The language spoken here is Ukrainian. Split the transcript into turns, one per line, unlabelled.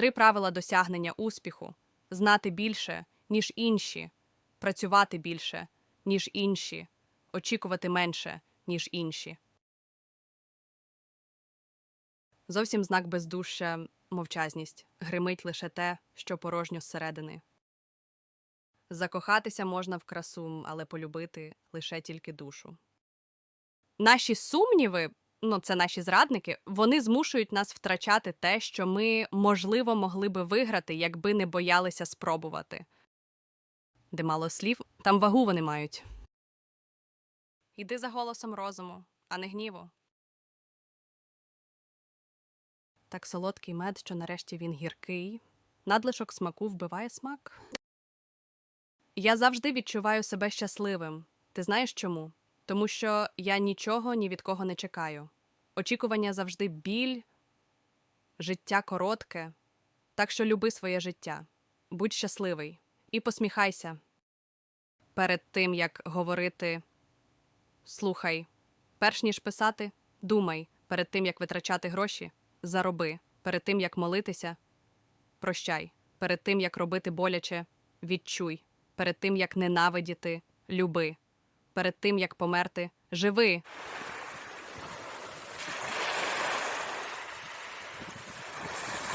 Три правила досягнення успіху: знати більше, ніж інші, працювати більше, ніж інші, очікувати менше, ніж інші. Зовсім знак бездушя мовчазність. Гримить лише те, що порожньо зсередини. Закохатися можна в красу, але полюбити лише тільки душу. Наші сумніви, ну це наші зрадники, вони змушують нас втрачати те, що ми, можливо, могли би виграти, якби не боялися спробувати. Де мало слів, там вагу вони мають. Іди за голосом розуму, а не гніву. Так солодкий мед, що нарешті він гіркий, надлишок смаку вбиває смак. Я завжди відчуваю себе щасливим. Ти знаєш чому? Тому що я нічого ні від кого не чекаю. Очікування завжди біль, життя коротке. Так що люби своє життя, будь щасливий і посміхайся. Перед тим як говорити, слухай, перш ніж писати, думай, перед тим як витрачати гроші, зароби, перед тим як молитися, прощай, перед тим як робити боляче, відчуй, перед тим як ненавидіти, люби, перед тим як померти, живи.